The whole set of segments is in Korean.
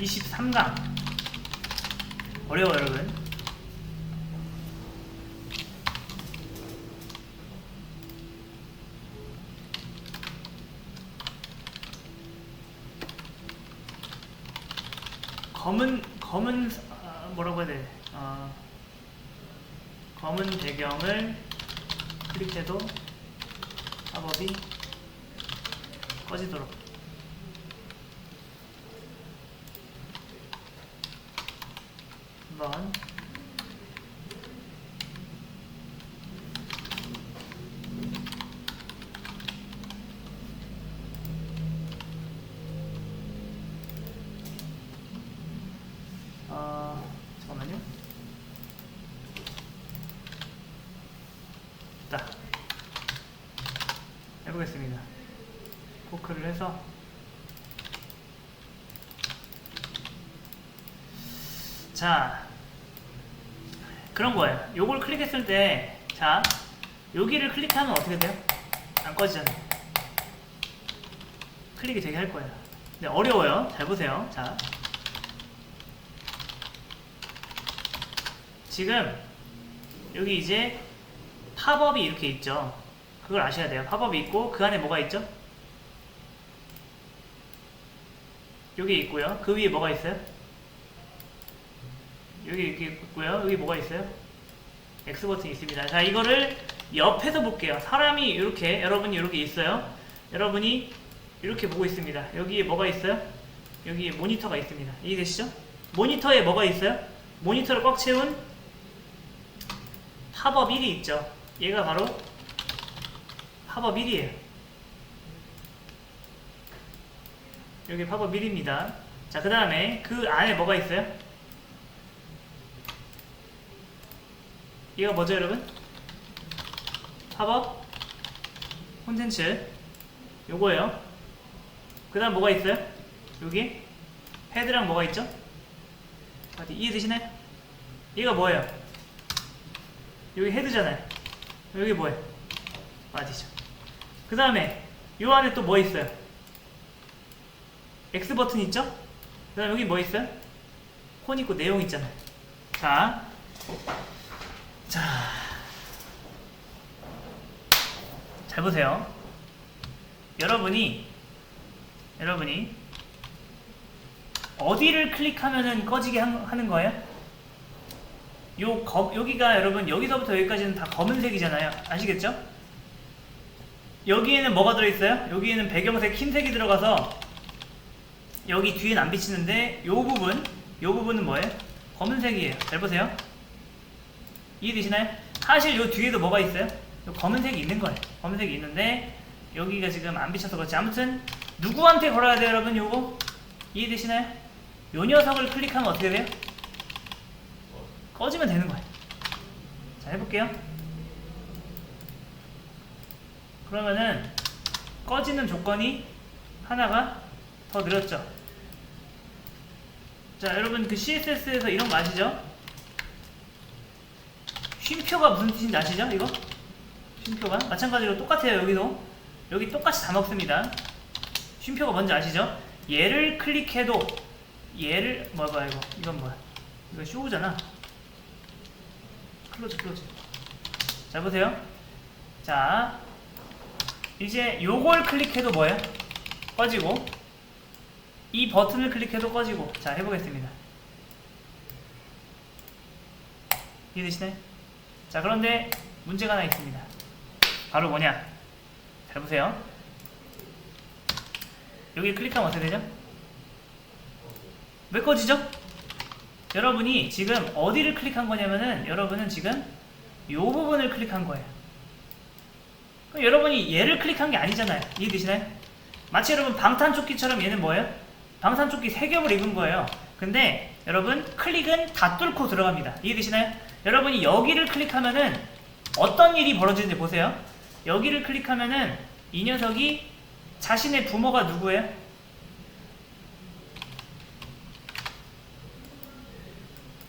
23강. 어려워 여러분. 검은 검은 아, 뭐라고 해야 돼? 어, 검은 배경을 클릭해도 팝업이 꺼지도록 한번 어, 잠깐만요. 자, 해보겠습니다. 포크를 해서 자, 그런 거예요. 요걸 클릭했을 때, 자, 여기를 클릭하면 어떻게 돼요? 안 꺼지잖아요. 클릭이 되게 할 거예요. 근데 어려워요. 잘 보세요. 자, 지금 여기 이제 팝업이 이렇게 있죠. 그걸 아셔야 돼요. 팝업이 있고 그 안에 뭐가 있죠? 여기 있고요. 그 위에 뭐가 있어요? 여기 이렇게 있고요. 여기 뭐가 있어요? X 버튼이 있습니다. 자, 이거를 옆에서 볼게요. 사람이 이렇게 여러분이 이렇게 있어요. 여러분이 이렇게 보고 있습니다. 여기에 뭐가 있어요? 여기에 모니터가 있습니다. 이해되시죠? 모니터에 뭐가 있어요? 모니터를 꽉 채운 팝업 1이 있죠. 얘가 바로 팝업 1이에요. 여기 팝업 1입니다. 자, 그 다음에 그 안에 뭐가 있어요? 얘가 뭐죠, 여러분? 팝업 콘텐츠 요거예요. 그 다음 뭐가 있어요? 여기 헤드랑 뭐가 있죠? 어디 이해되시나요? 얘가 뭐예요? 여기 헤드잖아요. 여기 뭐예요? 맞으죠. 그 다음에 요 안에 또 뭐 있어요? X 버튼 있죠? 그 다음 여기 뭐 있어요? 콘 있고 내용 있잖아요. 자, 자, 잘 보세요. 여러분이 여러분이 어디를 클릭하면은 꺼지게 한- 하는 거예요? 요 검, 여기가 여러분 여기서부터 여기까지는 다 검은색이잖아요. 아시겠죠? 여기에는 뭐가 들어있어요? 여기에는 배경색 흰색이 들어가서 여기 뒤엔 안 비치는데 요 부분 요 부분은 뭐예요? 검은색이에요. 잘 보세요. 이해되시나요? 사실 요 뒤에도 뭐가 있어요? 요 검은색이 있는 거예요. 검은색이 있는데 여기가 지금 안 비쳐서 그렇지. 아무튼 누구한테 걸어야 돼요, 여러분? 요거 이해되시나요? 요 녀석을 클릭하면 어떻게 돼요? 꺼지면 되는 거예요. 자, 해볼게요. 그러면은 꺼지는 조건이 하나가 더 늘었죠. 자, 여러분 그 CSS에서 이런 거 아시죠? 쉼표가 무슨 뜻인지 아시죠? 이거? 쉼표가 마찬가지로 똑같아요. 여기도 여기 똑같이 다 먹습니다. 쉼표가 뭔지 아시죠? 얘를 클릭해도 얘를 뭐야 뭐야 이거 이건 뭐야? 이거 쇼우잖아. 클로즈 클로즈. 자 보세요. 자 이제 요걸 클릭해도 뭐예요? 꺼지고 이 버튼을 클릭해도 꺼지고 자 해보겠습니다. 이해되시나요? 자 그런데 문제가 하나 있습니다. 바로 뭐냐? 잘 보세요. 여기 클릭하면 어떻게 되죠? 왜 꺼지죠? 여러분이 지금 어디를 클릭한 거냐면은 여러분은 지금 요 부분을 클릭한 거예요. 그럼 여러분이 얘를 클릭한 게 아니잖아요. 이해되시나요? 마치 여러분 방탄조끼처럼 얘는 뭐예요? 방탄조끼 세 겹을 입은 거예요. 근데 여러분 클릭은 다 뚫고 들어갑니다. 이해되시나요? 여러분이 여기를 클릭하면은 어떤 일이 벌어지는지 보세요. 여기를 클릭하면은 이 녀석이 자신의 부모가 누구예요?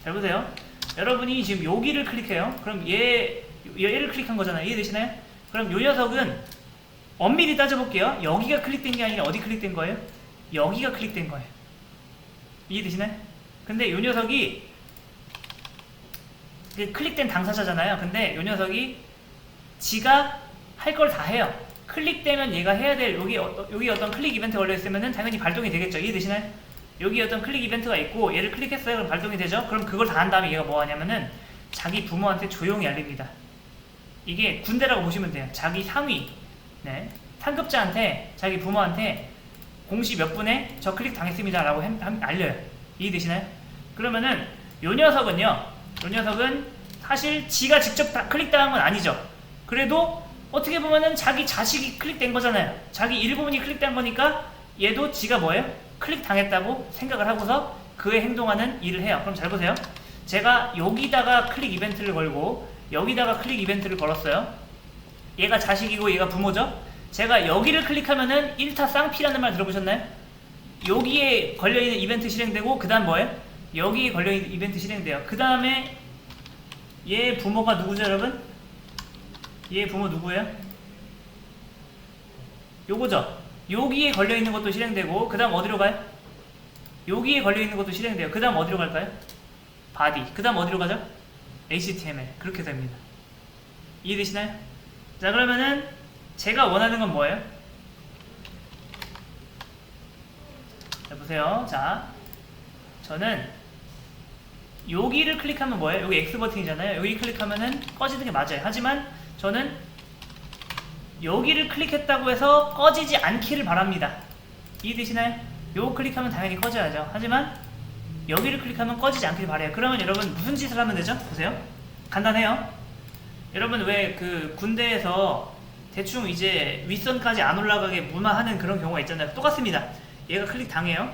잘 보세요. 여러분이 지금 여기를 클릭해요. 그럼 얘, 얘를 클릭한 거잖아요. 이해되시나요? 그럼 요 녀석은 엄밀히 따져볼게요. 여기가 클릭된 게 아니라 어디 클릭된 거예요? 여기가 클릭된 거예요. 이해되시나요? 근데 요 녀석이 그 클릭된 당사자잖아요. 근데 요 녀석이 지가 할 걸 다 해요. 클릭되면 얘가 해야 될 여기 어, 여기 어떤 클릭 이벤트 걸려 있으면은 당연히 발동이 되겠죠. 이해되시나요? 여기 어떤 클릭 이벤트가 있고 얘를 클릭했어요. 그럼 발동이 되죠. 그럼 그걸 다 한 다음에 얘가 뭐 하냐면은 자기 부모한테 조용히 알립니다. 이게 군대라고 보시면 돼요. 자기 상위, 네, 상급자한테 자기 부모한테 공시 몇 분에 저 클릭 당했습니다 라고 햄- 함- 알려요. 이해되시나요? 그러면은 요 녀석은요. 요 녀석은 사실 지가 직접 다 클릭당한 건 아니죠. 그래도 어떻게 보면은 자기 자식이 클릭된 거잖아요. 자기 일부분이 클릭된 거니까 얘도 지가 뭐예요? 클릭 당했다고 생각을 하고서 그의 행동하는 일을 해요. 그럼 잘 보세요. 제가 여기다가 클릭 이벤트를 걸고 여기다가 클릭 이벤트를 걸었어요. 얘가 자식이고 얘가 부모죠. 제가 여기를 클릭하면은 1타 쌍피라는 말 들어보셨나요? 여기에 걸려있는 이벤트 실행되고 그 다음 뭐예요? 여기에 걸려있는 이벤트 실행돼요. 그 다음에 얘 부모가 누구죠 여러분? 얘 부모 누구예요? 요거죠. 여기에 걸려있는 것도 실행되고 그 다음 어디로 가요? 여기에 걸려있는 것도 실행돼요. 그 다음 어디로 갈까요? 바디. 그 다음 어디로 가죠? HTML. 그렇게 됩니다. 이해되시나요? 자 그러면은 제가 원하는 건 뭐예요? 자 보세요. 자 저는 여기를 클릭하면 뭐예요? 여기 X 버튼이잖아요. 여기 클릭하면은 꺼지는 게 맞아요. 하지만 저는 여기를 클릭했다고 해서 꺼지지 않기를 바랍니다. 이해되시나요? 요거 클릭하면 당연히 꺼져야죠. 하지만 여기를 클릭하면 꺼지지 않길 바래요. 그러면 여러분 무슨 짓을 하면 되죠? 보세요. 간단해요. 여러분 왜 그 군대에서 대충 이제 윗선까지 안 올라가게 무마하는 그런 경우가 있잖아요. 똑같습니다. 얘가 클릭 당해요.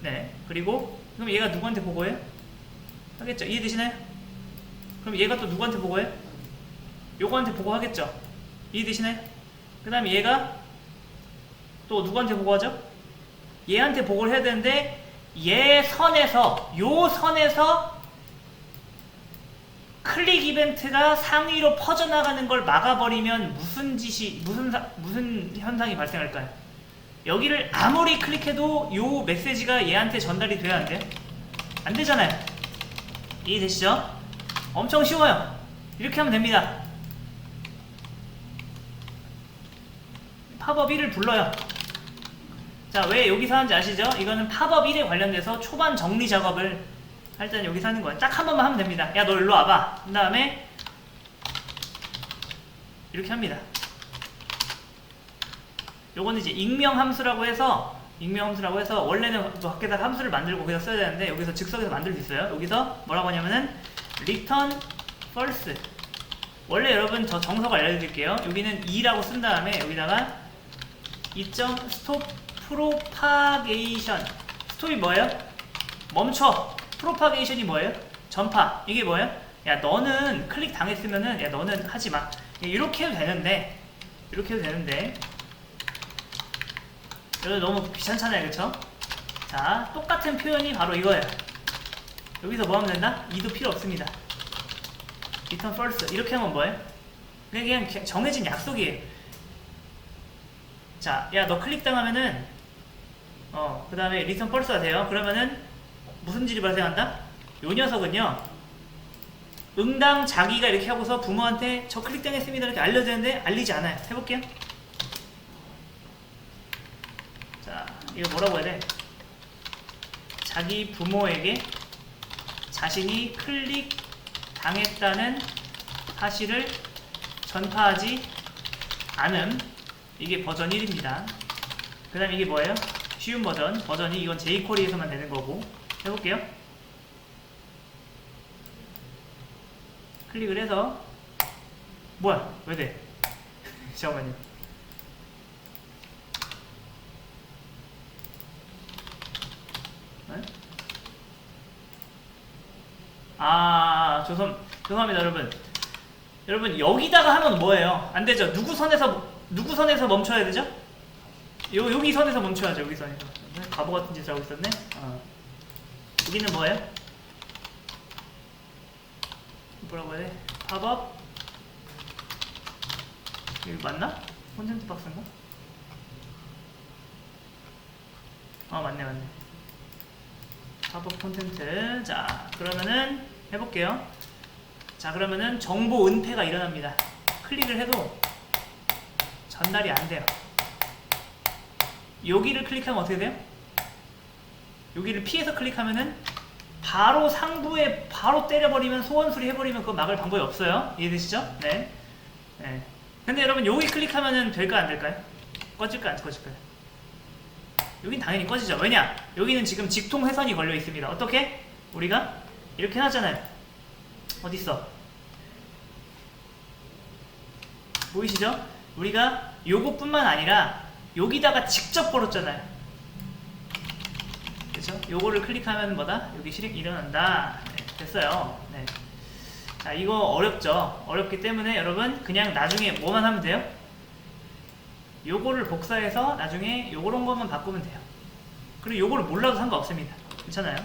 네. 그리고 그럼 얘가 누구한테 보고해요? 하겠죠. 이해되시나요? 그럼 얘가 또 누구한테 보고해요? 요거한테 보고하겠죠. 이해되시나요? 그 다음에 얘가 또 누구한테 보고하죠? 얘한테 보고를 해야 되는데 얘 선에서 요 선에서 클릭 이벤트가 상위로 퍼져나가는 걸 막아버리면 무슨 짓이 무슨 사- 무슨 현상이 발생할까요? 여기를 아무리 클릭해도 요 메시지가 얘한테 전달이 돼야 안 돼요? 안 되잖아요. 이해되시죠? 엄청 쉬워요. 이렇게 하면 됩니다. 팝업 1을 불러요. 자, 왜 여기서 하는지 아시죠? 이거는 팝업 1에 관련돼서 초반 정리 작업을 할 때는 여기서 하는 거예요. 딱한 번만 하면 됩니다. 야, 너 일로 와봐. 그 다음에 이렇게 합니다. 요거는 이제 익명 함수라고 해서 익명 함수라고 해서 원래는 또 밖에다가 함수를 만들고 거기다 써야 되는데 여기서 즉석에서 만들 수 있어요. 여기서 뭐라고 하냐면은 return false 원래 여러분 저 정석 알려드릴게요. 여기는 2라고 쓴 다음에 여기다가 2점 stop propagation 스톱이 뭐예요? 멈춰 프로파게이션이 뭐예요? 전파 이게 뭐예요? 야 너는 클릭 당했으면은 야 너는 하지 마 이렇게 해도 되는데 이렇게 해도 되는데 이거 너무 귀찮잖아요 그쵸? 자 똑같은 표현이 바로 이거예요 여기서 뭐 하면 된다? 이도 필요 없습니다 return false 이렇게 하면 뭐예요? 그냥, 정해진 약속이에요 자, 야, 너 클릭 당하면은, 어, 그 다음에 리턴 펄스가 돼요. 그러면은, 무슨 일이 발생한다? 요 녀석은요, 응당 자기가 이렇게 하고서 부모한테 저 클릭 당했습니다. 이렇게 알려주는데, 알리지 않아요. 해볼게요. 자, 이거 뭐라고 해야 돼? 자기 부모에게 자신이 클릭 당했다는 사실을 전파하지 않음. 이게 버전 1입니다. 그 다음 이게 뭐예요? 쉬운 버전. 버전이 이건 jQuery에서만 되는 거고. 해볼게요. 클릭을 해서 뭐야? 왜 돼? 잠깐만요. 네? 아, 죄송, 죄송합니다, 여러분. 여러분, 여기다가 하면 뭐예요? 안 되죠? 누구 선에서, 누구 선에서 멈춰야 되죠? 요, 여기 선에서 멈춰야죠, 여기 선에서. 바보 같은 짓을 하고 있었네? 어. 여기는 뭐예요? 뭐라고 해야 돼? 팝업? 여기 맞나? 콘텐츠 박스인가? 아, 맞네, 맞네. 팝업 콘텐트. 자, 그러면은 해볼게요. 자, 그러면은 정보 은폐가 일어납니다. 클릭을 해도 전달이 안 돼요. 여기를 클릭하면 어떻게 돼요? 여기를 피해서 클릭하면은 바로 상부에 바로 때려버리면 소원 수리 해버리면 그거 막을 방법이 없어요. 이해되시죠? 네. 네. 근데 여러분 여기 클릭하면은 될까 안 될까요? 꺼질까 안 꺼질까요? 여긴 당연히 꺼지죠. 왜냐? 여기는 지금 직통 회선이 걸려 있습니다. 어떻게? 우리가 이렇게 해놨잖아요. 어디 있어? 보이시죠? 우리가 요것뿐만 아니라 여기다가 직접 걸었잖아요. 그렇죠? 요거를 클릭하면 뭐다? 여기 실행 일어난다. 네, 됐어요. 네. 자, 이거 어렵죠? 어렵기 때문에 여러분 그냥 나중에 뭐만 하면 돼요? 요거를 복사해서 나중에 요런 것만 바꾸면 돼요. 그리고 요거를 몰라도 상관없습니다. 괜찮아요?